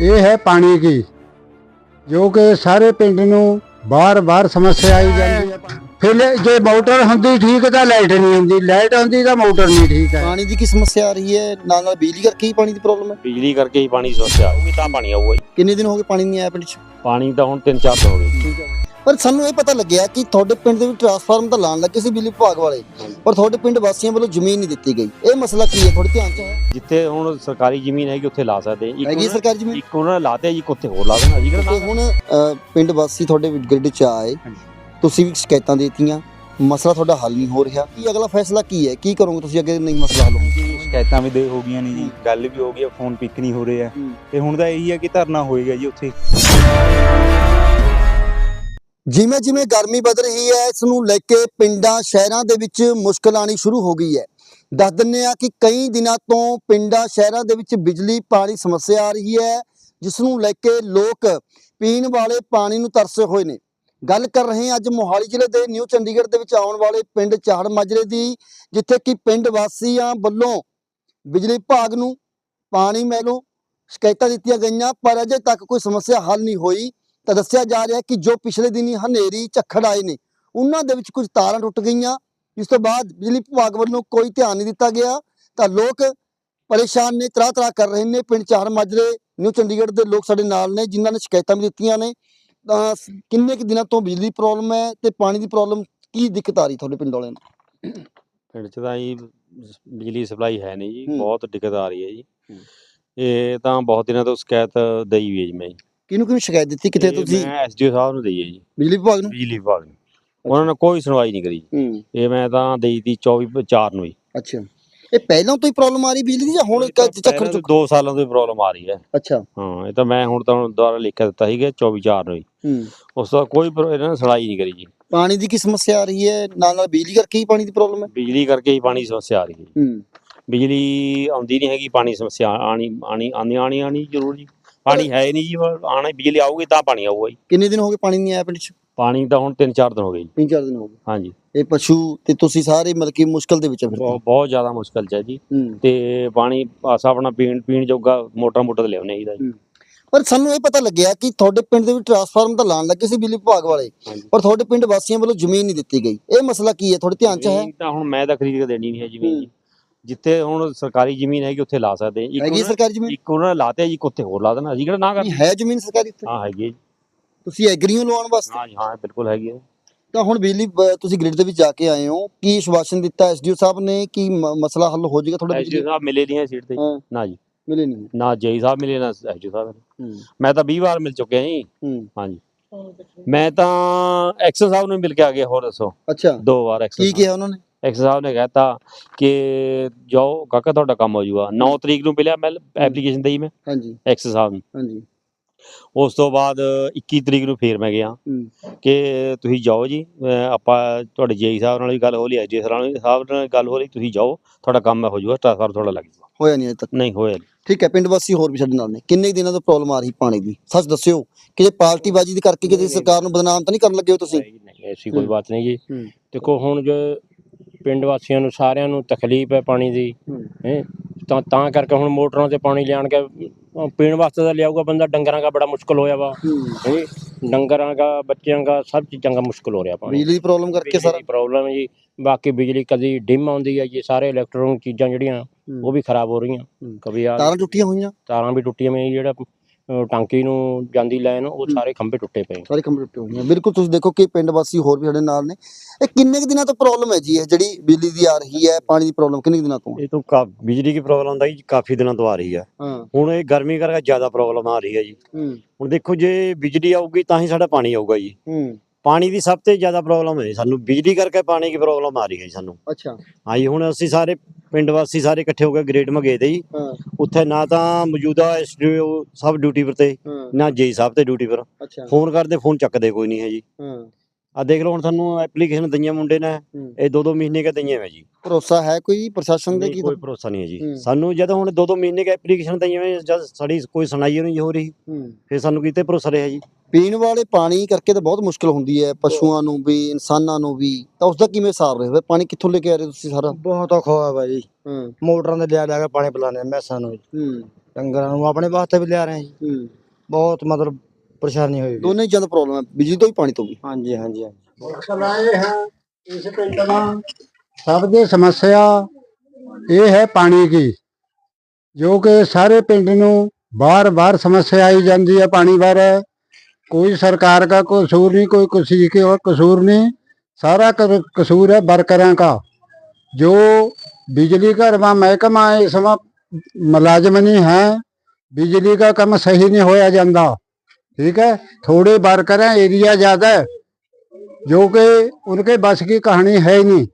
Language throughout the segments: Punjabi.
ਇਹ ਹੈ ਪਾਣੀ ਦੀ ਜੋ ਕਿ ਸਾਰੇ ਪਿੰਡ ਨੂੰ ਬਾਰ-ਬਾਰ ਸਮੱਸਿਆ ਆਈ ਜਾਂਦੀ ਹੈ। ਫਿਰ ਜੇ ਮੋਟਰ ਹੁੰਦੀ ਠੀਕ ਤਾਂ ਲਾਈਟ ਨਹੀਂ ਹੁੰਦੀ ਲਾਈਟ ਹੁੰਦੀ ਤਾਂ ਮੋਟਰ ਨਹੀਂ ਠੀਕ ਹੈ। ਪਾਣੀ ਦੀ ਕੀ ਸਮੱਸਿਆ ਆ ਰਹੀ ਹੈ? ਨਾਲ ਨਾਲ ਬਿਜਲੀ ਕਰਕੇ ਹੀ ਪਾਣੀ ਦੀ ਪ੍ਰੋਬਲਮ ਹੈ। ਬਿਜਲੀ ਕਰਕੇ ਹੀ ਪਾਣੀ ਸਮੱਸਿਆ ਆਊਗੀ ਤਾਂ ਪਾਣੀ ਆਊਗਾ ਕਿੰਨੇ ਦਿਨ ਹੋ ਗਏ ਪਾਣੀ ਨਹੀਂ ਆਇਆ ਪਿੰਡ 'ਚ? ਪਾਣੀ ਤਾਂ ਹੁਣ 3-4 ਦਿਨ ਹੋ ਗਏ। ਠੀਕ ਹੈ। ਪਰ ਸਾਨੂੰ ਇਹ ਪਤਾ ਲੱਗਿਆ ਕਿ ਤੁਹਾਡੇ ਪਿੰਡ ਦੇ ਵਿੱਚ ਟਰਾਂਸਫਾਰਮ ਤਾਂ ਲਾਉਣ ਲੱਗੇ ਸੀ ਬਿਜਲੀ ਵਿਭਾਗ ਵਾਲੇ ਪਰ ਤੁਹਾਡੇ ਪਿੰਡ ਵਾਸੀਆਂ ਵੱਲੋਂ ਜ਼ਮੀਨ ਨਹੀਂ ਦਿੱਤੀ ਗਈ। ਇਹ ਮਸਲਾ ਕੀ ਹੈ? ਤੁਹਾਡੇ ਧਿਆਨ 'ਚ ਹੈ? ਜਿੱਥੇ ਹੁਣ ਸਰਕਾਰੀ ਜ਼ਮੀਨ ਹੈਗੀ ਉੱਥੇ ਲਾ ਸਕਦੇ ਇੱਕ ਹੈਗੀ ਸਰਕਾਰੀ ਜ਼ਮੀਨ? ਇੱਕ ਉਹਨਾਂ ਨੇ ਲਾਤੇ ਜੀ ਉੱਥੇ ਹੋਰ ਲਾ ਦੇਣਾ। ਜੀ ਤੇ ਹੁਣ ਅ, ਪਿੰਡ ਵਾਸੀ ਤੁਹਾਡੇ ਗ੍ਰਿਡ 'ਚ ਆਏ। ਹਾਂਜੀ। ਤੁਸੀਂ ਵੀ ਸ਼ਿਕਾਇਤਾਂ ਦੇਤੀਆਂ। ਮਸਲਾ ਤੁਹਾਡਾ ਹੱਲ ਨਹੀਂ ਹੋ ਰਿਹਾ। ਕੀ ਅਗਲਾ ਫੈਸਲਾ ਕੀ ਹੈ? ਕੀ ਕਰੋਗੇ ਤੁਸੀਂ ਅੱਗੇ ਨਹੀਂ ਮਸਲਾ ਹੱਲ ਹੋਊਗਾ? ਸ਼ਿਕਾਇਤਾਂ ਵੀ ਦੇ ਹੋ ਗਈਆਂ ਨੇ ਜੀ। ਗੱਲ ਵੀ ਹੋ ਗਈ ਆ ਫੋਨ ਪਿਕ ਨਹੀਂ ਹੋ ਰਿਹਾ। ਤੇ ਹੁਣ ਤਾਂ ਇਹੀ ਹੈ ਕਿ ਧਰਨਾ ਹੋਏਗਾ ਜੀ ਉੱਥੇ। ਜਿਵੇਂ ਜਿਵੇਂ ਗਰਮੀ ਵੱਧ ਰਹੀ ਹੈ, ਇਸ ਨੂੰ ਲੈ ਕੇ ਪਿੰਡਾਂ, ਸ਼ਹਿਰਾਂ ਦੇ ਵਿੱਚ ਮੁਸ਼ਕਲ ਆਣੀ ਸ਼ੁਰੂ ਹੋ ਗਈ ਹੈ। ਦੱਸ ਦਿੰਨੇ ਆ ਕਿ ਕਈ ਦਿਨਾਂ ਤੋਂ ਪਿੰਡਾਂ, ਸ਼ਹਿਰਾਂ ਦੇ ਵਿੱਚ ਬਿਜਲੀ, ਪਾਣੀ ਸਮੱਸਿਆ ਆ ਰਹੀ ਹੈ, ਜਿਸ ਨੂੰ ਲੈ ਕੇ ਲੋਕ ਪੀਣ ਵਾਲੇ ਪਾਣੀ ਨੂੰ ਤਰਸੇ ਹੋਏ ਨੇ। ਗੱਲ ਕਰ ਰਹੇ ਹਾਂ ਅੱਜ ਮੋਹਾਲੀ ਜ਼ਿਲ੍ਹੇ ਦੇ ਨਿਊ ਚੰਡੀਗੜ੍ਹ ਦੇ ਵਿੱਚ ਆਉਣ ਵਾਲੇ ਪਿੰਡ ਚਾਹੜ ਮਾਜਰੇ ਦੀ, ਜਿੱਥੇ ਕਿ ਪਿੰਡ ਵਾਸੀਆਂ ਵੱਲੋਂ ਬਿਜਲੀ ਵਿਭਾਗ ਨੂੰ ਪਾਣੀ ਮੈਲੋਂ ਸ਼ਿਕਾਇਤਾਂ ਦਿੱਤੀਆਂ ਗਈਆਂ, ਪਰ ਅਜੇ ਤੱਕ ਕੋਈ ਸਮੱਸਿਆ ਹੱਲ ਨਹੀਂ ਹੋਈ। ਤਾਂ ਦੱਸਿਆ ਜਾ ਰਿਹਾ ਕਿ ਜੋ ਪਿਛਲੇ ਦਿਨੀ ਹਨੇਰੀ ਝੱਖੜ ਆਏ ਨੇ ਉਹਨਾਂ ਦੇ ਵਿੱਚ ਕੁਝ ਤਾਰਾਂ ਟੁੱਟ ਗਈਆਂ ਇਸ ਤੋਂ ਬਾਅਦ ਬਿਜਲੀ ਵਿਭਾਗ ਵੱਲੋਂ ਕੋਈ ਧਿਆਨ ਨਹੀਂ ਦਿੱਤਾ ਗਿਆ ਤਾਂ ਲੋਕ ਪਰੇਸ਼ਾਨ ਨੇ ਤਰਾ ਤਰਾ ਕਰ ਰਹੇ ਨੇ ਪਿੰਡ ਚਾਰ ਮਾਜਰੇ ਨਿਊ ਚੰਡੀਗੜ੍ਹ ਦੇ ਲੋਕ ਸਾਡੇ ਨਾਲ ਨੇ ਜਿਨ੍ਹਾਂ ਨੇ ਸ਼ਿਕਾਇਤਾਂ ਵੀ ਦਿੱਤੀਆਂ ਨੇ ਤਾਂ ਕਿੰਨੇ ਕੁ ਦਿਨਾਂ ਤੋਂ ਬਿਜਲੀ ਪ੍ਰੋਬਲਮ ਹੈ ਤੇ ਪਾਣੀ ਦੀ ਪ੍ਰੋਬਲਮ ਕੀ ਦਿੱਕਤ ਆ ਰਹੀ ਤੁਹਾਡੇ ਪਿੰਡ ਵਾਲਿਆਂ ਨੂੰ ਪਿੰਡ 'ਚ ਤਾਂ ਜੀ ਬਿਜਲੀ ਸਪਲਾਈ ਹੈ ਨਹੀਂ ਜੀ। ਬਹੁਤ ਦਿੱਕਤ ਆ ਰਹੀ ਹੈ ਜੀ। ਇਹ ਤਾਂ ਬਹੁਤ ਦਿਨਾਂ ਤੋਂ ਸ਼ਿਕਾਇਤ ਦਈ ਹੋਈ ਹੈ ਜੀ ਮੈਂ। ਕਿਹਨੂੰ ਕਿਹਨੂੰ ਸ਼ਿਕਾਇਤ ਦਿੱਤੀ? ਕਿਤੇ ਤੁਸੀਂ? ਮੈਂ ਐਸਡੀਓ ਸਾਹਿਬ ਨੂੰ ਦਈ ਹੈ ਜੀ। ਬਿਜਲੀ ਵਿਭਾਗ ਨੂੰ? ਬਿਜਲੀ ਵਿਭਾਗ ਨੂੰ। ਉਹਨਾਂ ਨੇ ਕੋਈ ਸੁਣਵਾਈ ਨਹੀਂ ਕਰੀ। ਹੂੰ। ਇਹ ਮੈਂ ਤਾਂ ਦੇਈ ਤੀ 24 4 ਨੂੰ ਜੀ। ਅੱਛਾ। ਇਹ ਪਹਿਲਾਂ ਤੋਂ ਹੀ ਪ੍ਰੋਬਲਮ ਆ ਰਹੀ ਬਿਜਲੀ ਦੀ ਜਾਂ ਹੁਣ ਕ- ਝੱਖੜ ਪਹਿਲਾਂ ਚੁੱਕ ਤੋਂ 2 ਸਾਲਾਂ ਤੋਂ ਪ੍ਰੋਬਲਮ ਆ ਰਹੀ ਹੈ। ਅੱਛਾ। ਹਾਂ ਇਹ ਤਾਂ ਮੈਂ ਹੁਣ ਤਾਂ ਦੁਬਾਰਾ ਲਿਖ ਕੇ ਦਿੱਤਾ ਸੀਗਾ 24 4 ਨੂੰ ਜੀ। ਹੂੰ। ਉਸ ਬਾਅਦ ਕੋਈ ਇਹਨਾਂ ਨੇ ਸੁਣਾਈ ਨਹੀਂ ਕਰੀ ਜੀ। ਪਾਣੀ ਦੀ ਕੀ ਸਮੱਸਿਆ ਆ ਰਹੀ ਹੈ? ਨਾਲ ਨਾਲ ਬਿਜਲੀ ਕਰਕੇ ਹੀ ਪਾਣੀ ਦੀ ਪ੍ਰੋਬਲਮ ਹੈ? ਬਿਜਲੀ ਕਰਕੇ ਹੀ ਪਾਣੀ ਦੀ ਸਮੱਸਿਆ ਆ ਰਹੀ ਹੈ। ਹੂੰ। ਬਿਜਲੀ ਆਉਂਦੀ ਨਹੀਂ ਹੈਗੀ ਪਾਣੀ ਸਮੱਸਿਆ ਆਣੀ ਆਣੀ ਆਣੀ ਆਣੀ ਆਣੀ ਜ਼ਰੂਰ ਜੀ। ਪਾਣੀ ਹੈ ਨਹੀਂ ਜੀ ਆਣਾ ਬਿਜਲੀ ਆਊਗੀ ਤਾਂ ਪਾਣੀ ਆਊਗਾ ਜੀ। ਕਿੰਨੇ ਦਿਨ ਹੋ ਗਏ ਪਾਣੀ ਨਹੀਂ ਆਇਆ ਪਿੰਡ 'ਚ? ਪਾਣੀ ਤਾਂ ਹੁਣ 3-4 ਦਿਨ ਹੋ ਗਏ ਜੀ। ਤਿੰਨ ਚਾਰ ਦਿਨ ਹੋ ਗਏ। ਹਾਂਜੀ। ਇਹ ਪਸ਼ੂ ਤੇ ਤੁਸੀਂ ਸਾਰੇ ਮਤਲਬ ਕਿ ਮੁਸ਼ਕਲ ਦੇ ਵਿੱਚ ਫਿਰ ਬਹੁਤ ਬਹੁਤ ਜ਼ਿਆਦਾ ਮੁਸ਼ਕਲ ਚ ਹੈ ਜੀ। ਤੇ ਪਾਣੀ ਆਸਾ ਆਪਣਾ ਪੀਣ ਪੀਣ ਜੋਗਾ ਮੋਟਰ ਮੋਟਰ ਤੇ ਲਿਆਉਣੇ ਜੀ। ਦਾ ਜੀ। ਪਰ ਸਾਨੂੰ ਇਹ ਪਤਾ ਲੱਗਿਆ ਕਿ ਤੁਹਾਡੇ ਪਿੰਡ ਦੇ ਵਿੱਚ ਟਰਾਂਸਫਾਰਮ ਤਾਂ ਲਾਉਣ ਲੱਗੇ ਸੀ ਬਿਜਲੀ ਵਿਭਾਗ ਵਾਲੇ ਹਾਂਜੀ। ਪਰ ਤੁਹਾਡੇ ਪਿੰਡ ਵਾਸੀਆਂ ਵੱਲੋਂ ਜ਼ਮੀਨ ਨਹੀਂ ਦਿੱਤੀ ਗਈ। ਇਹ ਮਸਲਾ ਕੀ ਹੈ? ਤੁਹਾਡੇ ਧਿਆਨ 'ਚ ਹੈ? ਜ਼ਮੀਨ ਤਾਂ ਹੁਣ ਮੈਂ ਤਾਂ ਖਰੀਦ ਕੇ ਦੇਣੀ ਨਹੀਂ ਹੈ ਜ਼ਮੀਨ। ਜੀ। ਜਿੱਥੇ ਹੁਣ ਸਰਕਾਰੀ ਜ਼ਮੀਨ ਹੈਗੀ ਉੱਥੇ ਲਾ ਸਕਦੇ ਹਾਂ। ਇੱਕ ਹੈਗੀ ਹੈ ਉਹਨਾਂ- ਸਰਕਾਰੀ ਜ਼ਮੀਨ? ਇੱਕ ਉਹਨਾਂ ਨੇ ਲਾਤੇ ਜੀ ਉੱਥੇ ਹੋਰ ਲਾ ਦੇਣਾ। ਅਸੀਂ ਕਿਹੜਾ ਨਾ ਕਰ ਨਹੀਂ ਹੈ ਜ਼ਮੀਨ ਸਰਕਾਰੀ ਉੱਥੇ? ਹਾਂ ਹੈਗੀ ਹੈ ਜੀ। ਤੁਸੀਂ ਐਗਰੀ ਹੋ ਲਵਾਉਣ ਵਾਸਤੇ? ਹਾਂ ਜੀ ਹਾਂ ਬਿਲਕੁਲ ਹੈਗੀ ਹੈ ਤਾਂ ਹੁਣ ਬਿਜਲੀ ਬ- ਤੁਸੀਂ ਗ੍ਰਿਡ ਦੇ ਵਿੱਚ ਜਾ ਕੇ ਆਏ ਹੋ ਕੀ ਆਸ਼ਵਾਸਨ ਦਿੱਤਾ ਐਸਡੀਓ ਸਾਹਿਬ ਨੇ? ਕਿ ਮ- ਮਸਲਾ ਹੱਲ ਹੋ ਜਾਏਗਾ ਤੁਹਾਡਾ ਐਸਡੀਓ ਬਿਜਲੀ ਸਾਹਿਬ ਮਿਲੇ ਨਹੀਂ ਹੈ ਸੀਟ ਤੇ। ਹਾਂ। ਨਾ ਜੀ। ਮਿਲੇ ਨਹੀਂ ਨਾ ਜੇਈ ਸਾਹਿਬ ਮਿਲੇ ਨਾ ਐਸਡੀਓ ਸਾਹਿਬ ਹੂੰ। ਮੈਂ ਤਾਂ 20 ਵਾਰ ਮਿਲ ਚੁੱਕਿਆ ਜੀ। ਹੂੰ। ਹਾਂਜੀ ਮੈਂ ਤਾਂ ਐਕਸਨ ਸਾਹਿਬ ਨੂੰ ਮਿਲ ਕੇ ਆ ਗਿਆ ਹੋਰ ਦੱਸੋ। ਅੱਛਾ। ਦੋ ਵਾਰ ਐਕਸਨ ਕੀ ਕਿਹਾ ਉਹਨਾਂ ਨੇ? ਐਕਸਨ ਸਾਹਿਬ ਨੇ ਕਹਿਤਾ ਕਿ ਜਾਓ ਕਾਕਾ ਤੁਹਾਡਾ ਕੰਮ ਹੋ ਜਾਊਗਾ। 9 ਤਰੀਕ ਨੂੰ ਮਿਲਿਆ ਮੈਂ ਐਪਲੀਕੇਸ਼ਨ ਦੇਈ ਮੈਂ। ਹਾਂਜੀ। ਐਕਸਨ ਸਾਹਿਬ ਨੂੰ ਹਾਂਜੀ। ਉਸ ਤੋਂ ਬਾਅਦ 21 ਤਰੀਕ ਨੂੰ ਫੇਰ ਮੈਂ ਗਿਆ। ਕਿ ਤੁਸੀਂ ਜਾਓ ਜੀ ਆਪਾਂ ਤੁਹਾਡੇ ਜੇਈ ਸਾਹਿਬ ਨਾਲ ਵੀ ਗੱਲ ਹੋ ਲਈ ਐਸਡੀ ਸਾਹਿਬ ਨਾਲ ਗੱਲ ਹੋ ਲਈ ਤੁਸੀਂ ਜਾਓ। ਤੁਹਾਡਾ ਕੰਮ ਹੋ ਜਾਊਗਾ ਟ੍ਰਾਂਸਫਰ ਤੁਹਾਡਾ ਲੱਗ ਜਾਊਗਾ। ਹੋਇਆ ਨਹੀਂ ਅਜੇ ਤੱਕ। ਨਹੀਂ ਹੋਇਆ। ਠੀਕ ਹੈ ਪਿੰਡ ਵਾਸੀ ਹੋਰ ਵੀ ਸਾਡੇ ਨਾਲ ਨੇ। ਕਿੰਨੇ ਦਿਨਾਂ ਤੋਂ ਪ੍ਰੋਬਲਮ ਆ ਰਹੀ ਪਾਣੀ ਦੀ? ਸੱਚ ਦੱਸਿਓ ਕਿ ਜੇ ਪਾਰਟੀ ਬਾਜੀ ਦੇ ਕਰਕੇ ਕਿਤੇ ਸਰਕਾਰ ਨੂੰ ਬਦਨਾਮ ਤਾਂ ਨਹੀਂ ਕਰਨ ਲੱਗੇ ਹੋ ਤੁਸੀਂ? ਨਹੀਂ ਨਹੀਂ ਐਸੀ ਕੋਈ। ਬਾਤ ਨਹੀਂ ਜੀ। ਦੇਖੋ ਹੁਣ ਜੋ ਪਿੰਡ ਵਾਸੀਆਂ ਨੂੰ ਸਾਰਿਆਂ ਨੂੰ ਤਕਲੀਫ ਹੈ ਪਾਣੀ ਦੀ। ਹੂੰ। ਤਾਂ ਤਾਂ ਕਰਕੇ ਹੁਣ ਮੋਟਰਾਂ ਤੇ ਪਾਣੀ ਲਿਆਣ ਕੇ ਪੀਣ ਵਾਸਤੇ ਤਾਂ ਲਿਆਊਗਾ ਬੰਦਾ ਡੰਗਰਾਂ ਦਾ ਬੜਾ ਮੁਸ਼ਕਲ ਹੋਇਆ ਵਾ। ਹੈ। ਡੰਗਰਾਂ ਦਾ ਬੱਚਿਆਂ ਦਾ ਸਭ ਚੀਜ਼ਾਂ ਦਾ ਮੁਸ਼ਕਲ ਹੋ ਰਿਹਾ ਪਾਣੀ। ਬਿਜਲੀ ਦੀ ਪ੍ਰੋਬਲਮ ਕਰਕੇ ਸਾਰਾ। ਪ੍ਰੋਬਲਮ ਹੈ ਜੀ। ਬਾਕੀ ਬਿਜਲੀ ਕਦੀ ਡਿਮ ਆਉਂਦੀ ਹੈ ਜੀ ਸਾਰੇ ਇਲੈਕਟ੍ਰੋਨਿਕ ਚੀਜ਼ਾਂ ਜਿਹੜੀਆਂ ਉਹ ਵੀ ਖਰਾਬ ਹੋ ਰਹੀਆਂ। ਕभी ਆ ਤਾਰਾਂ ਟੁੱਟੀਆਂ ਹੋਈਆਂ। ਤਾਰਾਂ ਵੀ ਟੁੱਟੀਆਂ ਮੈਂ ਜਿਹੜਾ ਟਾਂਕੀ ਨੂੰ ਜਾਂਦੀ ਲਾਈਨ ਉਹ। ਸਾਰੇ ਖੰਭੇ ਟੁੱਟੇ ਪਏ। ਸਾਰੇ ਕੰਪਲੀਟ ਟੁੱਟੇ ਹੋਈਆਂ ਬਿਲਕੁਲ ਤੁਸੀਂ ਦੇਖੋ ਕਿ ਪਿੰਡ ਵਾਸੀ ਹੋਰ ਵੀ ਸਾਡੇ ਨਾਲ ਨੇ। ਇਹ ਕਿੰਨੇ ਕੁ ਦਿਨਾਂ ਤੋਂ ਪ੍ਰੋਬਲਮ ਹੈ ਜੀ? ਇਹ ਜਿਹੜੀ ਬਿਜਲੀ ਦੀ ਆ ਰਹੀ ਹੈ ਪਾਣੀ ਦੀ ਪ੍ਰੋਬਲਮ ਕਿੰਨੇ ਕੁ ਦਿਨਾਂ ਤੋਂ? ਇਹ ਤੋਂ ਕਾ ਬਿਜਲੀ ਦੀ ਪ੍ਰੋਬਲਮ ਦਾ ਜੀ ਕਾਫੀ ਦਿਨਾਂ ਤੋਂ ਆ ਰਹੀ ਹੈ। ਹਾਂ। ਹੁਣ ਇਹ ਗਰਮੀ ਕਰਕੇ ਜ਼ਿਆਦਾ ਪ੍ਰੋਬਲਮ ਆ ਰਹੀ ਹੈ ਜੀ। ਹੂੰ। ਹੁਣ ਦੇਖੋ ਜੇ ਬਿਜਲੀ ਆਊਗੀ ਤਾਂ ਹੀ ਸਾਡਾ ਪਾਣੀ ਆਊਗਾ ਜੀ। ਹੂੰ। ਪਾਣੀ ਦੀ ਸਭ ਤੋਂ ਜ਼ਿਆਦਾ ਪ੍ਰੋਬਲਮ ਹੈ ਸਾਨੂੰ ਬਿਜਲੀ ਕਰਕੇ ਪਾਣੀ ਦੀ ਪ੍ਰੋਬਲਮ ਆ ਰਹੀ ਹੈ ਜੀ ਸਾਨੂੰ। ਅੱਛਾ। ਹਾਂਜੀ ਹੁਣ ਅਸੀਂ ਸਾਰੇ ਪਿੰਡ ਵਾਸੀ ਸਾਰੇ ਇਕੱਠੇ ਹੋ ਕੇ ਗ੍ਰੇਡ ਮਗੇ ਦੇ ਜੀ। ਹਾਂ। ਉੱਥੇ ਨਾ ਤਾਂ ਮੌਜੂਦਾ ਐਸਡੀਓ ਸਭ ਡਿਊਟੀ ਪਰ ਤੇ ਹਾਂ। ਨਾ ਜੇਈ ਸਾਹਿਬ ਤੇ ਡਿਊਟੀ ਪਰ। ਅੱਛਾ। ਫੋਨ ਕਰਦੇ ਫੋਨ ਚੱਕਦੇ ਕੋਈ ਨਹੀਂ ਹੈ ਜੀ। ਹਾਂ। ਆ ਦੇਖ ਲਓ ਹੁਣ ਸਾਨੂੰ ਐਪਲੀਕੇਸ਼ਨ ਦਈਆਂ ਮੁੰਡੇ ਨੇ। ਇਹ ਦੋ ਦੋ ਮਹੀਨੇ ਕੇ ਦਈਆਂ ਹੈ ਜੀ। ਭਰੋਸਾ ਹੈ ਕੋਈ ਪ੍ਰਸ਼ਾਸਨ ਦੇ ਕੀ ਕੋਈ ਭਰੋਸਾ ਨਹੀਂ ਹੈ। ਜੀ। ਸਾਨੂੰ ਜਦੋਂ ਹੁਣ ਦੋ ਦੋ ਮਹੀਨੇ ਕੇ ਐਪਲੀਕੇਸ਼ਨ ਦਈਆਂ ਜਦ ਸਾਡੀ ਕੋਈ ਸੁਣਾਈ ਨਹੀਂ ਹੋ ਰਹੀ ਫਿਰ ਸਾਨੂੰ ਕਿਤੇ ਭਰੋਸਾ ਰਿਹਾ ਜੀ। ਪੀਣ ਵਾਲੇ ਪਾਣੀ ਕਰਕੇ ਤਾਂ ਬਹੁਤ ਮੁਸ਼ਕਲ ਹੁੰਦੀ ਹੈ ਪਸ਼ੂਆਂ ਨੂੰ ਵੀ ਇਨਸਾਨਾਂ ਨੂੰ ਵੀ ਤਾਂ ਉਸ ਦਾ ਕਿਵੇਂ ਸਾਰ ਰਹੇ? ਪਾਣੀ ਕਿੱਥੋਂ ਲੈ ਕੇ ਆ ਰਹੇ ਤੁਸੀਂ ਸਾਰਾ? ਬਹੁਤ ਔਖਾ ਹੋਇਆ ਬਾਈ ਹੂੰ। ਮੋਟਰਾਂ ਦੇ ਲਿਆ ਲਿਆ ਕੇ ਪਾਣੀ ਪਿਲਾਉਂਦੇ ਮੈਸਾਂ ਨੂੰ ਜੀ। ਡੰਗਰਾਂ ਨੂੰ ਆਪਣੇ ਵਾਸਤੇ ਵੀ ਲਿਆ ਰਹੇ ਜੀ। ਬਹੁਤ ਮਤਲਬ ਪਰੇਸ਼ਾਨੀ ਹੋਈ ਦੋਨੇ ਜਨ ਪ੍ਰੋਬਲਮ ਹੈ ਬਿਜਲੀ ਤੋਂ ਵੀ ਪਾਣੀ ਤੋਂ ਵੀ। ਹਾਂਜੀ ਹਾਂਜੀ ਹਾਂਜੀ। ਮਸਲਾ ਇਹ ਹੈ ਇਸ ਪਿੰਡ ਦਾ ਸਭ ਦੀ ਸਮੱਸਿਆ ਇਹ ਹੈ ਪਾਣੀ ਦੀ ਜੋ ਕਿ ਸਾਰੇ ਪਿੰਡ ਨੂੰ ਬਾਰ-ਬਾਰ ਸਮੱਸਿਆ ਆਈ ਜਾਂਦੀ ਹੈ ਪਾਣੀ ਬਾਰੇ। कोई सरकार का कसूर नहीं कोई किसी के और कसूर नहीं सारा कसूर है वर्करों का जो बिजली का वहाँ महकमा है इस मुलाजम नहीं है बिजली का काम सही नहीं होया जाता ठीक है थोड़े वर्कर हैं एरिया ज़्यादा है जो कि उनके बस की कहानी है ही नहीं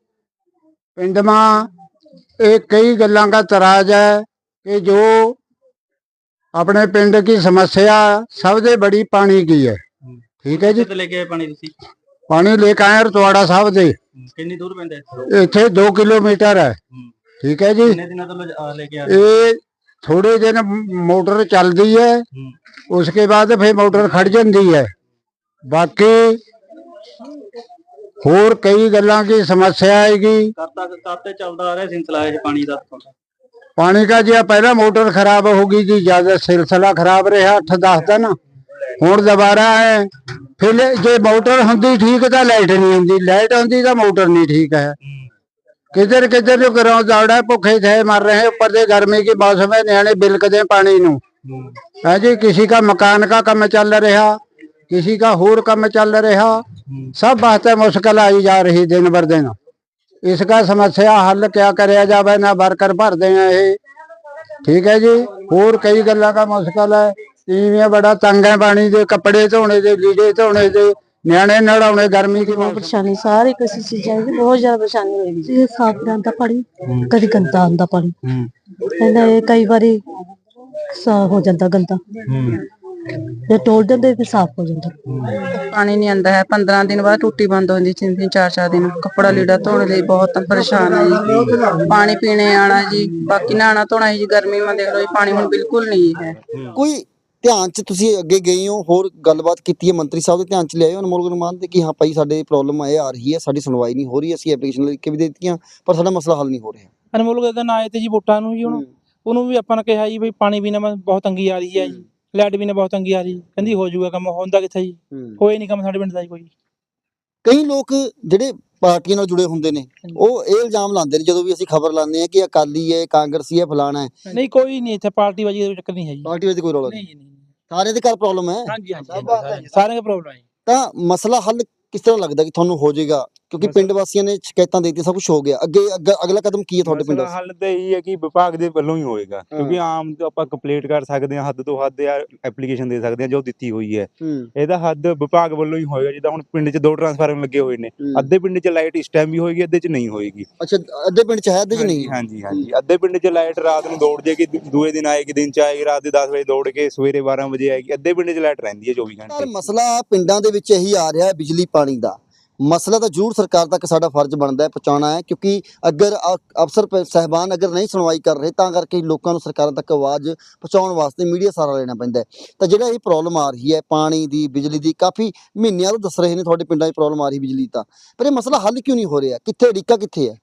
पिंड में एक कई गलों का तराज है कि जो ਆਪਣੇ ਪਿੰਡ की समस्या सबसे बड़ी पानी की है ਠੀਕ ਹੈ ਜੀ ਕਿੱਥੇ ਲੈ ਕੇ ਆਏ ਪਾਣੀ ਤੁਸੀਂ ਪਾਣੀ ਲੈ ਕੇ ਆਏ ਰਤਵਾੜਾ ਸਾਹਿਬ ਦੇ ਕਿੰਨੀ ਦੂਰ ਪੈਂਦਾ ਹੈ? ਇੱਥੇ 2 ਕਿਲੋਮੀਟਰ ਹੈ ਠੀਕ ਹੈ ਜੀ ਕਿੰਨੇ ਦਿਨਾਂ ਤੋਂ ਲੈ- ਅਹ ਲੈ ਕੇ ਆ ਰਹੇ ਇਹ ਥੋੜੇ ਦਿਨ ਮੋਟਰ ਚੱਲਦੀ ਹੈ ਉਸਕੇ ਬਾਅਦ ਫਿਰ ਮੋਟਰ ਖੜ ਜਾਂਦੀ ਹੈ ਬਾਕੀ ਹੋਰ ਕਈ ਗੱਲਾਂ ਦੀ ਸਮੱਸਿਆ ਆਏਗੀ ਕਦ ਤੱਕ ਕਦ ਤੇ ਚੱਲਦਾ ਆ ਰਿਹਾ ਸਿਲਸਿਲਾ ਇਹ ਪਾਣੀ ਦਾ ਤੁਹਾਡਾ? पानी का जी पहला मोटर खराब होगी जी ज्यादा सिलसिला खराब रहा अठ दस दिन ਹੁਣ ਦੁਬਾਰਾ ਹੈ ਫਿਰ ਜੇ ਮੋਟਰ ਹੁੰਦੀ ਠੀਕ ਤਾਂ ਲਾਈਟ ਨਹੀਂ ਹੁੰਦੀ ਲਾਈਟ ਹੁੰਦੀ ਤਾਂ ਮੋਟਰ नहीं ठीक है किधर किधर जो करो दौड़ा भुखे थे मर रहे हैं ऊपर से गर्मी की मौसम है न्याणे बिलकदे पानी नु है जी किसी का मकान का काम चल रहा किसी का होर काम चल रहा सब वास्ते मुश्किल आई जा रही दिन बर दिन इसका समस्या हल क्या करा जावे ना वर्कर भरते हैं ये ठीक है जी ਹੋਰ ਕਈ ਗੱਲਾਂ ਦਾ ਮੁਸ਼ਕਲ ਹੈ ਤੀਵੀਆਂ ਬੜਾ ਤੰਗ ਹੈ ਪਾਣੀ ਦੇ ਕੱਪੜੇ ਧੋਣੇ ਦੇ ਲੀੜੇ ਧੋਣੇ ਦੇ ਨਿਆਣੇ ਨੜਾਉਣੇ ਗਰਮੀ ਦੀ ਬਹੁਤ ਪਰੇਸ਼ਾਨੀ ਸਾਰੀ ਕਿਸੇ ਚੀਜ਼ਾਂ ਦੀ ਬਹੁਤ ਜ਼ਿਆਦਾ ਪਰੇਸ਼ਾਨੀ ਹੋਈ ਜੀ ਇਹ ਸਾਫ ਰਹਿੰਦਾ ਪਾਣੀ ਕਦੀ ਗੰਦਾ ਆਉਂਦਾ ਪਾਣੀ ਇਹਨਾਂ ਇਹ ਕਈ ਵਾਰੀ ਸਾਫ ਹੋ ਜਾਂਦਾ ਗੰਦਾ ਜੇ ਟੋਲ ਦਿੰਦੇ ਫਿਰ ਸਾਫ਼ ਹੋ ਜਾਂਦਾ। ਪਾਣੀ ਨਹੀਂ ਆਂਦਾ ਹੈ। 15 ਦਿਨ ਬਾਅਦ ਟੂਟੀ ਬੰਦ ਹੁੰਦੀ ਤਿੰਨ ਤਿੰਨ ਚਾਰ ਚਾਰ ਦਿਨ। ਕੱਪੜਾ ਲੀੜਾ ਧੋਣ ਲਈ ਬਹੁਤ ਪਰੇਸ਼ਾਨ ਹੈ ਜੀ। ਪਾਣੀ ਪੀਣੇ ਆਣਾ ਜੀ। ਬਾਕੀ ਨਹਾਣਾ ਧੋਣਾ ਜੀ। ਗਰਮੀ ਮਾ ਦੇਖ ਲਓ ਜੀ ਪਾਣੀ ਹੁਣ ਬਿਲਕੁਲ ਨਹੀਂ ਹੈ। ਕੋਈ ਧਿਆਨ ਚ ਤੁਸੀਂ ਅੱਗੇ ਗਏ ਹੋ? ਹੋਰ ਗੱਲਬਾਤ ਕੀਤੀ ਹੈ ਮੰਤਰੀ ਸਾਹਿਬ ਦੇ ਧਿਆਨ ਚ ਲਿਆਏ ਹੋ ਅਨਮੋਲ ਗੁਰਮਾਨ ਦੇ ਕਿ ਹਾਂ ਭਾਈ ਸਾਡੇ ਪ੍ਰੋਬਲਮ ਇਹ ਆ ਰਹੀ ਹੈ ਸਾਡੀ ਸੁਣਵਾਈ ਨਹੀਂ ਹੋ ਰਹੀ ਅਸੀਂ ਐਪਲੀਕੇਸ਼ਨ ਲਿਖ ਕੇ ਵੀ ਦੇ ਦਿੱਤੀਆਂ ਪਰ ਸਾਡਾ ਮਸਲਾ ਹੱਲ ਨਹੀਂ ਹੋ ਰਿਹਾ। ਅਨਮੋਲ ਦਾ ਨਾਂ ਆਏ ਤੇ ਜੀ ਵੋਟਾਂ ਨੂੰ ਜੀ ਹੁਣ ਉਹਨੂੰ ਵੀ ਆਪਾਂ ਨੇ ਕਿਹਾ ਜੀ ਵੀ ਪਾਣੀ ਨਾ ਬਹੁਤ ਤੰਗੀ ਆ ਰਹੀ ਹੈ ਜੀ। ਲਾਈਟ ਵੀ ਨਾ ਬਹੁਤ ਤੰਗੀ ਆ ਰਹੀ ਕਹਿੰਦੀ ਹੋ ਜਾਊਗਾ ਕੰਮ ਹੁੰਦਾ ਕਿੱਥੇ ਜੀ? ਹੋਏ ਨਹੀਂ ਕੰਮ ਸਾਡੇ ਪਿੰਡ ਦਾ ਜੀ ਕੋਈ। ਕਈ ਲੋਕ ਜਿਹੜੇ ਪਾਰਟੀਆਂ ਨਾਲ ਜੁੜੇ ਹੁੰਦੇ ਨੇ ਉਹ ਇਹ ਇਲਜ਼ਾਮ ਲਾਉਂਦੇ ਨੇ ਜਦੋਂ ਵੀ ਅਸੀਂ ਖਬਰ ਲਾਉਂਦੇ ਆ ਕਿ ਅਕਾਲੀ ਹੈ ਕਾਂਗਰਸੀ ਹੈ ਫਲਾਣਾ ਹੈ। ਨਹੀਂ ਕੋਈ ਨਹੀਂ ਇੱਥੇ ਪਾਰਟੀ ਵਾਜੀ ਦਾ ਚੱਕਰ ਨਹੀਂ ਹੈ ਜੀ। ਪਾਰਟੀ ਵਿੱਚ ਕੋਈ ਰੌਲਾ ਨਹੀਂ। ਸਾਰਿਆਂ ਦੇ ਘਰ ਪ੍ਰੋਬਲਮ ਹੈ। ਹਾਂਜੀ ਹਾਂਜੀ ਸਾਰਿਆਂ ਦਾ ਪ੍ਰੋਬਲਮ ਹੈ। ਤਾਂ ਮਸਲਾ ਹੱਲ ਕਿਸ ਤਰ੍ਹਾਂ ਲੱਗਦਾ ਕਿ ਤੁਹਾਨੂੰ ਹੋ ਜਾਏਗਾ? ਕਿਉਂਕਿ ਪਿੰਡ ਵਾਸੀਆਂ ਨੇ ਸ਼ਿਕਾਇਤਾਂ ਦੇ ਦਿੱਤੀਆਂ ਸਭ ਕੁਝ ਹੋ ਗਿਆ। ਅੱਗੇ ਅੱਗੇ- ਅਗਲਾ ਕਦਮ ਕੀ ਹੈ ਤੁਹਾਡੇ ਪਿੰਡ ਵਾਸਤੇ ਹੱਲ ਤਾਂ ਇਹੀ ਹੈ ਕਿ ਵਿਭਾਗ ਦੇ ਵੱਲੋਂ ਹੀ ਹੋਏਗਾ ਕਿਉਂਕਿ ਆਮ ਤਾਂ ਆਪਾਂ ਕੰਪਲੀਟ ਕਰ ਸਕਦੇ ਹਾਂ ਹੱਦ ਤੋਂ ਹੱਦ ਜਾਂ ਐਪਲੀਕੇਸ਼ਨ ਦੇ ਸਕਦੇ ਹਾਂ ਜੋ ਦਿੱਤੀ ਹੋਈ ਹੈ। ਇਹਦਾ ਹੱਦ ਵਿਭਾਗ ਵੱਲੋਂ ਹੀ ਹੋਏਗਾ ਜਿੱਦਾਂ ਹੁਣ ਪਿੰਡ 'ਚ ਦੋ ਟਰਾਂਸਫਾਰਮਰ ਲੱਗੇ ਹੋਏ ਨੇ। ਅੱਧੇ ਪਿੰਡ 'ਚ ਲਾਈਟ ਇਸ ਟਾਈਮ ਵੀ ਹੋਏਗੀ ਅੱਧੇ 'ਚ ਨਹੀਂ ਹੋਏਗੀ। ਅੱਛਾ ਅੱਧੇ ਪਿੰਡ ਚ ਹੈ ਅੱਧੇ ਚ ਨਹੀਂ? ਹਾਂਜੀ ਹਾਂਜੀ। ਅੱਧੇ ਪਿੰਡ 'ਚ ਲਾਈਟ ਰਾਤ ਨੂੰ ਦੌੜ ਜਾਏਗੀ ਦੂ- ਦੂਏ ਦਿਨ ਆਏਗੀ ਦਿਨ 'ਚ ਆਏਗੀ ਰਾਤ ਦੇ 10 ਵਜੇ ਦੌੜ ਕੇ ਸਵੇਰੇ 12 ਵਜੇ ਆਏਗੀ ਅੱਧੇ ਪਿੰਡ 'ਚ ਲਾਈਟ ਰਹਿੰਦੀ ਹੈ 24 ਯਾਰ ਘੰਟੇ ਮਸਲਾ ਪਿੰਡਾਂ ਦੇ ਵਿੱਚ ਇਹੀ ਆ ਰਿਹਾ ਹੈ ਬਿਜਲੀ ਪਾਣੀ ਦਾ। ਮਸਲਾ ਤਾਂ ਜ਼ਰੂਰ ਸਰਕਾਰ ਤੱਕ ਸਾਡਾ ਫਰਜ਼ ਬਣਦਾ ਹੈ ਪਹੁੰਚਾਉਣਾ ਹੈ, ਕਿਉਂਕਿ ਅਗਰ ਅ- ਅਫਸਰ ਪ- ਸਾਹਿਬਾਨ ਅਗਰ ਨਹੀਂ ਸੁਣਵਾਈ ਕਰ ਰਹੇ, ਤਾਂ ਕਰਕੇ ਲੋਕਾਂ ਨੂੰ ਸਰਕਾਰਾਂ ਤੱਕ ਆਵਾਜ਼ ਪਹੁੰਚਾਉਣ ਵਾਸਤੇ ਮੀਡੀਆ ਸਾਰਾ ਲੈਣਾ ਪੈਂਦਾ ਤਾਂ ਜਿਹੜਾ ਇਹ ਪ੍ਰੋਬਲਮ ਆ ਰਹੀ ਹੈ, ਪਾਣੀ ਦੀ, ਬਿਜਲੀ ਦੀ, ਕਾਫੀ ਮਹੀਨਿਆਂ ਤੋਂ ਦੱਸ ਰਹੇ ਨੇ ਤੁਹਾਡੇ ਪਿੰਡਾਂ 'ਚ ਪ੍ਰੋਬਲਮ ਆ ਰਹੀ ਬਿਜਲੀ ਤਾਂ। ਪਰ ਇਹ ਮਸਲਾ ਹੱਲ ਕਿਉਂ ਨਹੀਂ ਹੋ ਰਿਹਾ? ਕਿੱਥੇ ਅੜਿੱਕਾ ਕਿੱਥੇ ਹੈ?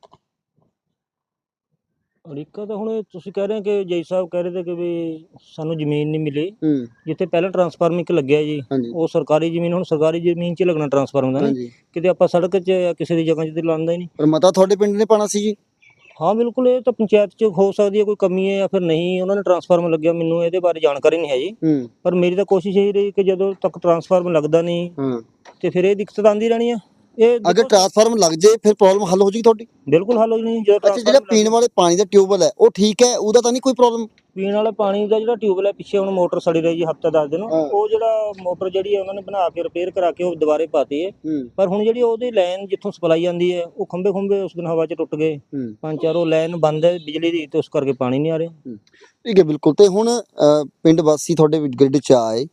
ਅੜਿੱਕਾ ਤਾਂ ਹੁਣ ਤੁਸੀਂ ਕਹਿ ਰਹੇ ਹੋ ਕਿ ਜੈ ਸਾਹਿਬ ਕਹਿ ਰਹੇ ਤੇ ਕਿ ਵੀ ਸਾਨੂੰ ਜ਼ਮੀਨ ਨਹੀਂ ਮਿਲੀ। ਹੂੰ। ਜਿੱਥੇ ਪਹਿਲਾਂ ਟਰਾਂਸਫਾਰਮਰ ਇੱਕ ਲੱਗਿਆ ਜੀ ਹਾਂਜੀ। ਉਹ ਸਰਕਾਰੀ ਜ਼ਮੀਨ ਹੁਣ ਸਰਕਾਰੀ ਜ਼ਮੀਨ 'ਚ ਲੱਗਣਾ ਟਰਾਂਸਫਾਰਮਰ ਦਾ ਨਾ। ਹਾਂਜੀ। ਕਿਤੇ ਆਪਾਂ ਸੜਕ 'ਚ ਜਾਂ ਕਿਸੇ ਦੀ ਜਗ੍ਹਾ 'ਚ ਤੇ ਲਾਉਂਦਾ ਹੀ ਨਹੀਂ। ਪਰ ਮਤਾ ਤੁਹਾਡੇ ਪਿੰਡ ਨੇ ਪਾਣਾ ਸੀ ਜੀ? ਹਾਂ ਬਿਲਕੁਲ ਇਹ ਤਾਂ ਪੰਚਾਇਤ 'ਚ ਹੋ ਸਕਦੀ ਹੈ ਕੋਈ ਕਮੀ ਹੈ ਜਾਂ ਫਿਰ ਨਹੀਂ ਉਹਨਾਂ ਨੇ ਟਰਾਂਸਫਾਰਮਰ ਲੱਗਿਆ। ਮੈਨੂੰ ਇਹਦੇ ਬਾਰੇ ਜਾਣਕਾਰੀ ਨਹੀਂ ਹੈ ਜੀ। ਹੂੰ। ਪਰ ਮੇਰੀ ਤਾਂ ਕੋਸ਼ਿਸ਼ ਇਹੀ ਰਹੀ ਕਿ ਜਦੋਂ ਤੱਕ ਟਰਾਂਸਫਾਰਮਰ ਲੱਗਦਾ ਨਹੀਂ ਹਾਂ। ਤੇ ਫਿਰ ਇਹ ਦਿੱਕਤ ਆਉਂਦੀ ਰਹਿਣੀ ਆ। ਇਹ ਅਗਰ ਦੇਖੋ, ਟ੍ਰਾਂਸਫਾਰਮਰ ਲੱਗ ਜੇ ਫਿਰ ਪ੍ਰੋਬਲਮ ਹੱਲ ਹੋ ਜੇਗੀ ਤੁਹਾਡੀ। ਬਿਲਕੁਲ ਹੱਲ ਹੋ ਨਹੀਂ ਜਦੋਂ ਅੱਛਾ ਜਿਹੜਾ ਪੀਣ ਵਾਲੇ ਪਾਣੀ ਦਾ ਟਿਊਬਵੈਲ ਹੈ ਉਹ ਠੀਕ ਹੈ ਉਹਦਾ ਤਾਂ ਨਹੀਂ ਕੋਈ ਪ੍ਰੋਬਲਮ ਪੀਣ ਵਾਲੇ ਪਾਣੀ ਦਾ ਜਿਹੜਾ ਟਿਊਬਵੈਲ ਹੈ ਪਿੱਛੇ ਹੁਣ ਮੋਟਰ ਸੜੀ ਰਹੀ ਜੀ ਹਫਤਾ ਦਸ ਦਿਨ। ਹਾਂ। ਉਹ ਜਿਹੜਾ ਮੋਟਰ ਜਿਹੜੀ ਹੈ ਉਹਨਾਂ ਨੇ ਬਣਾ ਕੇ ਰਿਪੇਅਰ ਕਰਾ ਕੇ ਉਹ ਦੁਬਾਰੇ ਪਾਤੀ ਹੈ। ਪਰ ਹੁਣ ਜਿਹੜੀ ਉਹਦੀ ਲਾਈਨ ਜਿੱਥੋਂ ਸਪਲਾਈ ਆਉਂਦੀ ਹੈ ਉਹ ਖੰਭੇ ਖੰਭੇ ਉਸ ਦਿਨ ਹਵਾ 'ਚ ਟੁੱਟ ਗਏ। ਪੰਜ ਚਾਰ ਉਹ ਲਾਈਨ ਬੰਦ ਹੈ ਬਿਜਲੀ ਦੀ ਤੇ ਉਸ ਕਰਕੇ ਪਾਣੀ ਨਹੀਂ ਆ ਰਿਹਾ। ਠੀਕ ਹੈ ਬਿਲਕੁਲ। ਤੇ ਹੁਣ ਪਿੰਡ ਵਾਸੀ ਤੁਹਾਡੇ ਗ੍ਰਿਡ 'ਚ ਆਏ।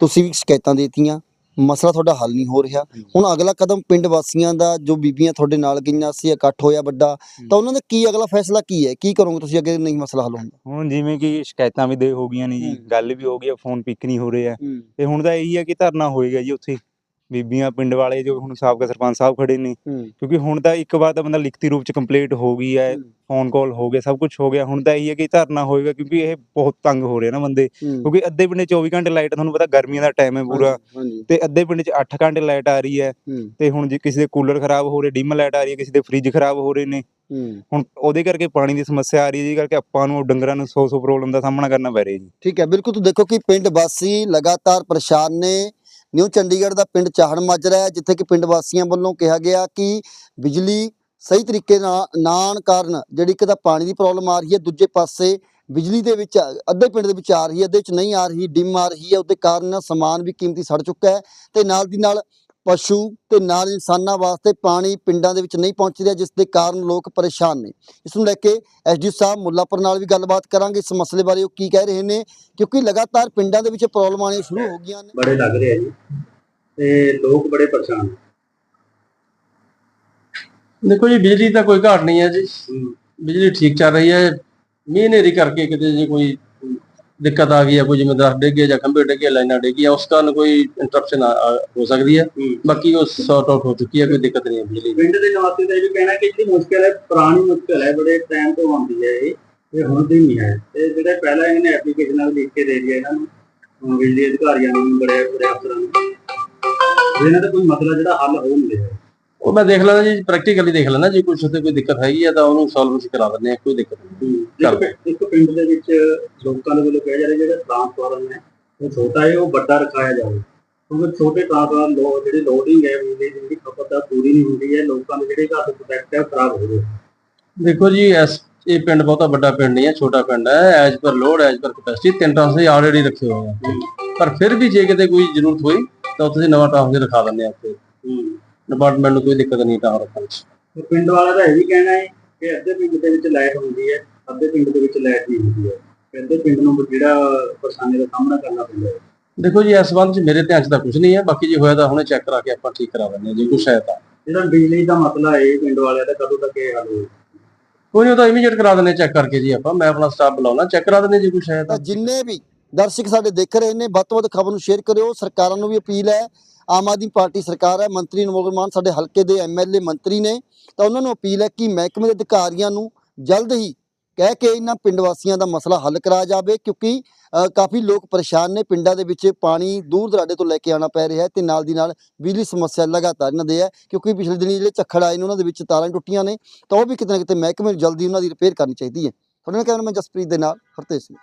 ਤੁਸੀਂ ਵੀ ਸ਼ਿਕਾਇਤਾਂ ਦੇਤੀਆਂ। ਮਸਲਾ ਤੁਹਾਡਾ ਹੱਲ ਨਹੀਂ ਹੋ ਰਿਹਾ। ਹੁਣ ਅਗਲਾ ਕਦਮ ਪਿੰਡ ਵਾਸੀਆਂ ਦਾ ਜੋ ਬੀਬੀਆਂ ਤੁਹਾਡੇ ਨਾਲ ਗਈਆਂ ਸੀ ਇਕੱਠ ਹੋਇਆ ਵੱਡਾ ਤਾਂ ਉਹਨਾਂ ਦਾ ਕੀ ਅਗਲਾ ਫੈਸਲਾ ਕੀ ਹੈ? ਕੀ ਕਰੋਗੇ ਤੁਸੀਂ ਅੱਗੇ ਨਹੀਂ ਮਸਲਾ ਹੱਲ ਹੁੰਦਾ ਹੁਣ ਜਿਵੇਂ ਕਿ ਸ਼ਿਕਾਇਤਾਂ ਵੀ ਦੇ ਹੋ ਗਈਆਂ ਨੇ ਜੀ। ਗੱਲ ਵੀ ਹੋ ਗਈ ਫੋਨ ਪਿਕ ਨਹੀਂ ਹੋ ਰਹੇ ਤੇ ਹੁਣ ਤਾਂ ਇਹੀ ਹੈ ਕਿ ਧਰਨਾ ਹੋਏਗਾ ਜੀ ਉੱਥੇ। ਬੀਬੀਆਂ ਪਿੰਡ ਵਾਲੇ ਜੋ ਹੁਣ ਸਾਬਕਾ ਸਰਪੰਚ ਸਾਹਿਬ ਖੜੇ ਨੇ ਕਿਉਂਕਿ ਹੁਣ ਤਾਂ ਇੱਕ ਵਾਰ ਤਾਂ ਬੰਦਾ ਲਿਖਤੀ ਰੂਪ ਚ ਕੰਪਲੀਟ ਹੋ ਗਈ ਹੈ ਫੋਨ ਕਾਲ ਹੋ ਗਿਆ ਸਭ ਕੁਝ ਹੋ ਗਿਆ ਹੁਣ ਤਾਂ ਇਹੀ ਹੈ ਕਿ ਧਰਨਾ ਹੋਏਗਾ ਕਿਉਂਕਿ ਇਹ ਬਹੁਤ ਤੰਗ ਹੋ ਰਹੇ ਨਾ ਬੰਦੇ ਕਿਉਂਕਿ ਅੱਧੇ ਪਿੰਡ 'ਚ 24 ਘੰਟੇ ਲਾਈਟ ਤੁਹਾਨੂੰ ਪਤਾ ਗਰਮੀਆਂ ਦਾ ਟਾਈਮ ਹੈ ਪੂਰਾ ਤੇ ਅੱਧੇ ਪਿੰਡ 'ਚ 8 ਘੰਟੇ ਲਾਈਟ ਆ ਰਹੀ ਹੈ ਤੇ ਹੁਣ ਜੇ ਕਿਸੇ ਦੇ ਕੂਲਰ ਖਰਾਬ ਹੋ ਰਹੇ ਡਿਮ ਲਾਈਟ ਆ ਰਹੀ ਹੈ ਕਿਸੇ ਦੇ ਫ੍ਰਿਜ ਖਰਾਬ ਹੋ ਰਹੇ ਨੇ ਹੁਣ ਉਹਦੇ ਕਰਕੇ ਪਾਣੀ ਦੀ ਸਮੱਸਿਆ ਆ ਰਹੀ ਹੈ ਜਿਹਦੇ ਕਰਕੇ ਆਪਾਂ ਨੂੰ ਡੰਗਰਾਂ ਨੂੰ 100 100 ਪ੍ਰੋਬਲਮ ਦਾ ਸਾਹਮਣਾ ਕਰਨਾ ਪੈ ਰਿਹਾ ਜੀ। ਠੀਕ ਹੈ ਬਿਲਕੁਲ ਤੁਸੀਂ ਦੇਖੋ ਕਿ ਪਿੰਡ ਵਾਸੀ ਲਗਾਤਾਰ ਪਰੇਸ਼ਾਨ ਨੇ ਨਿਊ ਚੰਡੀਗੜ੍ਹ ਦਾ ਪਿੰਡ ਚਾਹਣ ਮਾਜਰਾ ਹੈ, ਜਿੱਥੇ ਕਿ ਪਿੰਡ ਵਾਸੀਆਂ ਵੱਲੋਂ ਕਿਹਾ ਗਿਆ ਕਿ ਬਿਜਲੀ ਸਹੀ ਤਰੀਕੇ ਨਾਲ ਨਾ ਆਉਣ ਕਾਰਨ ਜਿਹੜੀ ਕਿ ਤਾਂ ਪਾਣੀ ਦੀ ਪ੍ਰੋਬਲਮ ਆ ਰਹੀ ਹੈ, ਦੂਜੇ ਪਾਸੇ ਬਿਜਲੀ ਦੇ ਵਿੱਚ ਅੱਧੇ ਪਿੰਡ ਦੇ ਵਿੱਚ ਆ ਰਹੀ ਹੈ, ਅੱਧੇ ਵਿੱਚ ਨਹੀਂ ਆ ਰਹੀ, ਡਿਮ ਆ ਰਹੀ ਹੈ, ਉਹਦੇ ਕਾਰਨ ਸਮਾਨ ਵੀ ਕੀਮਤੀ ਸੜ ਚੁੱਕਾ ਹੈ ਤੇ ਨਾਲ ਦੀ ਨਾਲ ਪਸ਼ੂ ਤੇ ਨਾਲ ਇਨਸਾਨਾਂ ਵਾਸਤੇ ਪਾਣੀ ਪਿੰਡਾਂ ਦੇ ਵਿੱਚ ਨਹੀਂ ਪਹੁੰਚ ਰਿਹਾ ਜਿਸ ਦੇ ਕਾਰਨ ਲੋਕ ਪਰੇਸ਼ਾਨ ਨੇ। ਇਸ ਨੂੰ ਲੈ ਕੇ ਐਸਡੀ ਸਾਹਿਬ ਮੁੱਲਾਪੁਰ ਨਾਲ ਵੀ ਗੱਲਬਾਤ ਕਰਾਂਗੇ। ਇਸ ਮਸਲੇ ਬਾਰੇ ਉਹ ਕੀ ਕਹਿ ਰਹੇ ਨੇ ਕਿਉਂਕਿ ਲਗਾਤਾਰ ਪਿੰਡਾਂ ਦੇ ਵਿੱਚ ਪ੍ਰੋਬਲਮਾਂ ਆਉਣੀਆਂ ਸ਼ੁਰੂ ਹੋ ਗਈਆਂ ਨੇ। ਬੜੇ ਲੱਗ ਰਹੇ ਆ ਜੀ ਤੇ ਲੋਕ ਬੜੇ ਪਰੇਸ਼ਾਨ ਨੇ। ਦੇਖੋ ਜੀ ਬਿਜਲੀ ਦਾ ਕੋਈ ਘਾਟ ਨਹੀਂ ਹੈ ਜੀ। ਬਿਜਲੀ ਠੀਕ ਚੱਲ ਰਹੀ ਹੈ। ਮੀਂਹ ਹਨੇਰੀ ਕਰਕੇ ਕਿਤੇ ਜੇ ਕੋਈ ਦਿੱਕਤ ਆ ਗਈ ਹੈ ਕੋਈ ਜਿਵੇਂ ਦਰਖਤ ਡਿੱਗੇ ਜਾਂ ਖੰਭੇ ਡਿੱਗੇ ਲਾਈਨਾਂ ਡਿੱਗੀਆਂ ਉਸ ਕਾਰਨ ਕੋਈ ਇੰਟਰਪਸ਼ਨ ਹੋ ਸਕਦੀ ਹੈ। ਬਾਕੀ ਉਹ ਸੌਟ ਆਊਟ ਹੋ ਚੁੱਕੀ ਹੈ ਕੋਈ ਦਿੱਕਤ ਨਹੀਂ ਹੈ ਬਿਜਲੀ ਦੀ। ਪਿੰਡ ਦੇ ਨਿਵਾਸੀ ਦਾ ਇਹ ਵੀ ਕਹਿਣਾ ਕਿ ਜਿਹੜੀ ਮੁਸ਼ਕਲ ਹੈ ਪੁਰਾਣੀ ਮੁਸ਼ਕਲ ਹੈ ਬੜੇ ਟਾਈਮ ਤੋਂ ਆਉਂਦੀ ਹੈ ਇਹ ਇਹ ਹੁਣ ਦੀ ਨਹੀਂ ਹੈ। ਤੇ ਜਿਹੜੇ ਪਹਿਲਾਂ ਇਹਨਾਂ ਐਪਲੀਕੇਸ਼ਨਾਂ ਲਿਖ ਕੇ ਦੇ ਦਿਆ ਇਹਨਾਂ ਨੂੰ ਬਿਜਲੀ ਅਧਿਕਾਰੀਆਂ ਨੂੰ ਬੜੇ ਬੜੇ ਅਫਸਰਾਂ ਨੂੰ। ਇਹਨਾਂ ਦਾ ਕੋਈ ਮਸਲਾ ਜਿਹੜਾ ਹੱਲ ਹੋ ਨਹੀਂ ਰਿਹਾ। ਉਹ ਮੈਂ ਦੇਖ ਲੈਣਾ ਜੀ ਪ੍ਰੈਕਟੀਕਲੀ ਦੇਖ ਲੈਣਾ ਜੇ ਕੁਛ ਉੱਤੇ ਕੋਈ ਦਿੱਕਤ ਹੈਗੀ ਹੈ ਤਾਂ ਉਹਨੂੰ ਸੋਲਵ ਅਸੀਂ ਕਰਾ ਦਿੰਦੇ ਹਾਂ ਕੋਈ ਦਿੱਕਤ ਨਹੀਂ। ਪਿੰ- ਇੱਕ ਪਿੰਡ ਦੇ ਵਿੱਚ ਲੋਕਾਂ ਦੇ ਵੱਲੋਂ ਕਿਹਾ ਜਾ ਰਿਹਾ ਜਿਹੜਾ ਟ੍ਰਾਂਸਫਾਰਮ ਹੈ ਉਹ ਛੋਟਾ ਹੈ ਉਹ ਵੱਡਾ ਰਖਾਇਆ ਜਾਵੇ। ਕਿਉਂਕਿ ਛੋਟੇ ਟ੍ਰਾਂਸਫਾਰਮ ਲੋ ਜਿਹੜੀ ਲੋਡਿੰਗ ਹੈ ਬਿਜਲੀ ਦੀ ਜਿਹੜੀ ਖਪਤ ਹੈ ਪੂਰੀ ਨਹੀਂ ਹੁੰਦੀ ਹੈ ਲੋਕਾਂ ਦੇ ਜਿਹੜੇ ਘਰ ਦੇ ਪ੍ਰੋਡਕਟ ਹੈ ਉਹ ਖਰਾਬ ਹੋ ਰਹੇ ਦੇਖੋ ਜੀ ਐਸ ਇਹ ਪਿੰਡ ਬਹੁਤਾ ਵੱਡਾ ਪਿੰਡ ਨਹੀਂ ਹੈ ਛੋਟਾ ਪਿੰਡ ਹੈ as per load as per capacity ਤਿੰਨ ਟਰਾਂਸਫਰ ਆਲਰੇਡੀ ਰੱਖੇ ਹੋਏ ਆ। ਪਰ ਫਿਰ ਵੀ ਜੇ ਕਿਤੇ ਕੋਈ ਜ਼ਰੂਰਤ ਹੋਈ ਤਾਂ ਉੱਥੇ ਨਵਾਂ ਟਰਾਂਸਫਰ ਰਖਾ ਦਿੰਦੇ ਆ ਉੱਥੇ। ਡਿਪਾਰਟਮੈਂਟ ਨੂੰ ਕੋਈ ਦਿੱਕਤ ਨਹੀਂ ਤਾਂ ਰੱਖਣ 'ਚ ਤੇ ਪਿੰਡ ਵਾਲਾ ਦਾ ਇਹ ਵੀ ਕਹਿਣਾ ਹੈ ਕਿ ਅੱਧੇ ਪਿੰਡ ਦੇ ਵਿੱਚ ਲਾਈਟ ਹੁੰਦੀ ਹੈ ਅੱਧੇ ਪਿੰਡ ਦੇ ਵਿੱਚ ਲਾਈਟ ਨਹੀਂ ਹੁੰਦੀ ਹੈ। ਅੱਧੇ ਪਿੰਡ ਨੂੰ ਜਿਹੜਾ ਪਰੇਸ਼ਾਨੀ ਦਾ ਸਾਹਮਣਾ ਕਰਨਾ ਪੈਂਦਾ ਹੈ। ਦੇਖੋ ਜੀ ਇਸ ਸੰਬੰਧ 'ਚ ਮੇਰੇ ਧਿਆਨ 'ਚ ਤਾਂ ਕੁਝ ਨਹੀਂ ਹੈ। ਬਾਕੀ ਜੇ ਹੋਇਆ ਤਾਂ ਹੁਣੇ ਚੈੱਕ ਕਰਾ ਕੇ ਆਪਾਂ ਠੀਕ ਕਰਾ ਦਿੰਦੇ ਹਾਂ ਜੇ ਕੁਛ ਹੈ ਤਾਂ। ਜਿਹੜਾ ਬਿਜਲੀ ਦਾ ਮਸਲਾ ਹੈ ਪਿੰਡ ਵਾਲਿਆਂ ਦਾ ਕਦੋਂ ਤੱਕ ਇਹ ਹੱਲ ਹੋਵੇ ਕੋਈ ਨਹੀਂ ਉਹ ਤਾਂ ਇਮੀਡੀਏਟ ਕਰਾ ਦਿੰਦੇ ਚੈੱਕ ਕਰਕੇ ਜੀ ਆਪਾਂ। ਮੈਂ ਆਪਣਾ ਸਟਾਫ ਬੁਲਾਉਣਾ ਚੈੱਕ ਕਰਾ ਦਿੰਦੇ ਜੇ ਕੁਛ ਹੈ ਤਾਂ। ਤਾਂ ਜਿੰਨੇ ਵੀ ਦਰਸ਼ਕ ਸਾਡੇ ਦੇਖ ਰਹੇ ਨੇ ਵੱਧ ਤੋਂ ਵੱਧ ਖਬਰ ਨੂੰ ਸ਼ੇਅਰ ਕਰਿਓ। ਸਰਕਾਰਾਂ ਨੂੰ ਵੀ ਅਪੀਲ ਹੈ ਆਮ ਆਦਮੀ ਪਾਰਟੀ ਸਰਕਾਰ ਹੈ, ਮੰਤਰੀ ਨਵੋਦਰ ਮਾਨ, ਸਾਡੇ ਹਲਕੇ ਦੇ ਐਮਐਲਏ ਮੰਤਰੀ ਨੇ। ਤਾਂ ਉਹਨਾਂ ਨੂੰ ਅਪੀਲ ਹੈ ਕਿ ਮਹਿਕਮੇ ਦੇ ਅਧਿਕਾਰੀਆਂ ਨੂੰ ਜਲਦ ਹੀ ਕਹਿ ਕੇ ਇਹਨਾਂ ਪਿੰਡ ਵਾਸੀਆਂ ਦਾ ਮਸਲਾ ਹੱਲ ਕਰਾਇਆ ਜਾਵੇ, ਕਿਉਂਕਿ ਕਾਫੀ ਲੋਕ ਪਰੇਸ਼ਾਨ ਨੇ। ਪਿੰਡਾਂ ਦੇ ਵਿੱਚ ਪਾਣੀ ਦੂਰ ਦਰਾਡੇ ਤੋਂ ਲੈ ਕੇ ਆਉਣਾ ਪੈ ਰਿਹਾ ਹੈ ਤੇ ਨਾਲ ਦੀ ਨਾਲ ਬਿਜਲੀ ਸਮੱਸਿਆ ਲਗਾਤਾਰ ਇਹਨਾਂ ਦੇ ਹੈ, ਕਿਉਂਕਿ ਪਿਛਲੇ ਦਿਨੀ ਜਿਹੜੇ ਝੱਖੜ ਆਏ ਨੇ, ਉਹਨਾਂ ਦੇ ਵਿੱਚ ਤਾਰਾਂ ਟੁੱਟੀਆਂ ਨੇ। ਤਾਂ ਉਹ ਵੀ ਕਿਤੇ ਨਾ ਕਿਤੇ ਮਹਿਕਮੇ ਨੂੰ ਜਲਦੀ ਉਹਨਾਂ ਦੀ ਰਿਪੇਅਰ ਕਰਨੀ ਚਾਹੀਦੀ ਹੈ। ਤੁਹਾਡੇ ਨਾਲ ਮੈਂ ਜਸਪ੍ਰੀਤ ਦੇ ਨਾਲ ਹਰਤੇਜ ਸਿੰਘ।